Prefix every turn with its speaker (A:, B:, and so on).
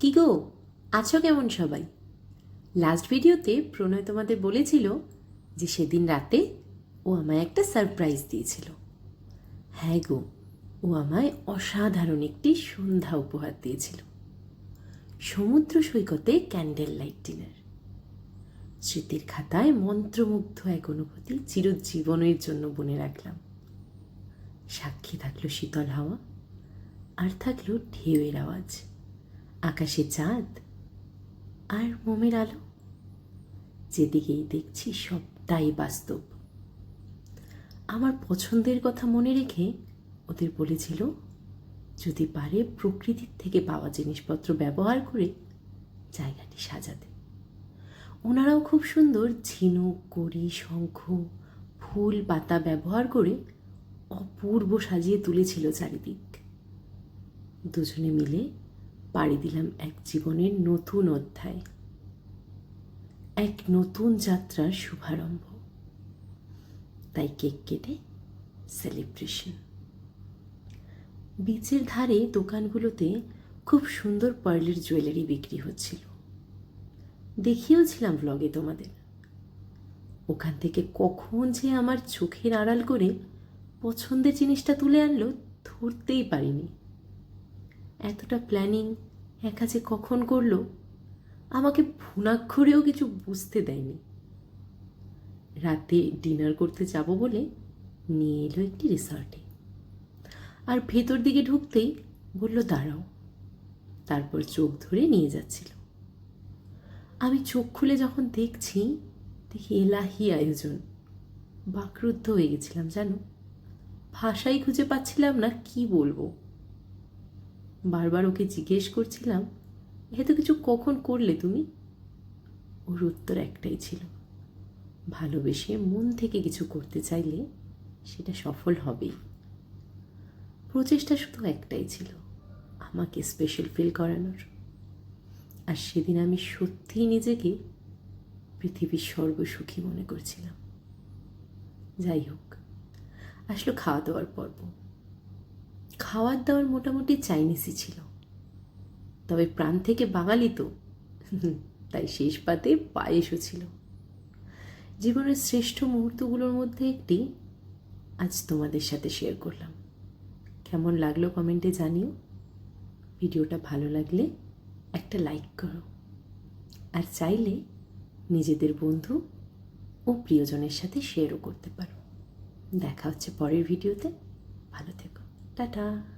A: কি গো? আছো কেমন সবাই? লাস্ট ভিডিওতে প্রণয় তোমাদের বলেছিল যে সেদিন রাতে ও আমায় একটা সারপ্রাইজ দিয়েছিল। হ্যাঁ গো, ও আমায় অসাধারণ একটি সন্ধ্যা উপহার দিয়েছিল। সমুদ্র সৈকতে ক্যান্ডেল লাইট ডিনার স্মৃতির খাতায় মন্ত্রমুগ্ধ এক অনুভূতি চিরজীবনের জন্য বনে রাখলাম। সাক্ষী থাকল শীতল হাওয়া, আর থাকল ঢেউয়ের আওয়াজ। আকাশে চাঁদ আর মোমের আলো। যেদিকেই দেখছি সবটাই বাস্তব। আমার পছন্দের কথা মনে রেখে ওদের বলেছিল, যদি পারে প্রকৃতির থেকে পাওয়া জিনিসপত্র ব্যবহার করে জায়গাটি সাজাতে। ওনারাও খুব সুন্দর ঝিনুক, কড়ি, শঙ্খ, ফুল, পাতা ব্যবহার করে অপূর্ব সাজিয়ে তুলেছিল চারিদিক। দুজনে মিলে পাড়ি দিলাম এক জীবনের নতুন অধ্যায়। এক নতুন যাত্রার শুভারম্ভ। তাই কেক কেটে সেলিব্রেশন বিচের ধারে দোকানগুলোতে খুব সুন্দর পার্লের জুয়েলারি বিক্রি হচ্ছিল। দেখিয়েওছিলাম ব্লগে তোমাদের। ওখান থেকে কখন যে আমার চোখের আড়াল করে পছন্দের জিনিসটা তুলে আনলো ধরতেই পারিনি। এতটা প্ল্যানিং একা যে কখন করল, আমাকে ভুনাক্ষরেও কিছু বুঝতে দেয়নি। রাতে ডিনার করতে যাব বলে নিয়ে এলো একটি রিসর্টে আর ভেতর দিকে ঢুকতেই বলল, দাঁড়াও। তারপর চোখ ধরে নিয়ে যাচ্ছিল। আমি চোখ খুলে যখন দেখছি, দেখি এলাহি আয়োজন। বাকরুদ্ধ হয়ে গেছিলাম, জানো? ভাষাই খুঁজে পাচ্ছিলাম না কি বলব। বারবার ওকে জিজ্ঞেস করছিলাম, এত কিছু কখন করলে তুমি? ওর উত্তর একটাই ছিল, ভালোবেসে মন থেকে কিছু করতে চাইলে সেটা সফল হবেই। প্রচেষ্টা শুধু একটাই ছিল, আমাকে স্পেশাল ফিল করানোর। আর সেদিন আমি সত্যিই নিজেকে পৃথিবীর সর্বসুখী মনে করছিলাম। যাই হোক, আসলো খাওয়া দাওয়ার পর্ব। খাওয়ার দাওয়ার মোটামুটি চাইনিজই ছিল। তবে প্রাণ থেকে বাঙালি তো। তাই শেষ পাতে পায়েসও ছিল। জীবনের শ্রেষ্ঠ মুহূর্তগুলোর মধ্যে একটি আজ তোমাদের সাথে শেয়ার করলাম। কেমন লাগল কমেন্টে জানিও। ভিডিওটা ভালো লাগলে একটা লাইক করো। আর চাইলে নিজেদের বন্ধু ও প্রিয়জনের সাথে শেয়ারও করতে পারো। দেখা হচ্ছে পরের ভিডিওতে। ভালো থেকো। Ta-ta.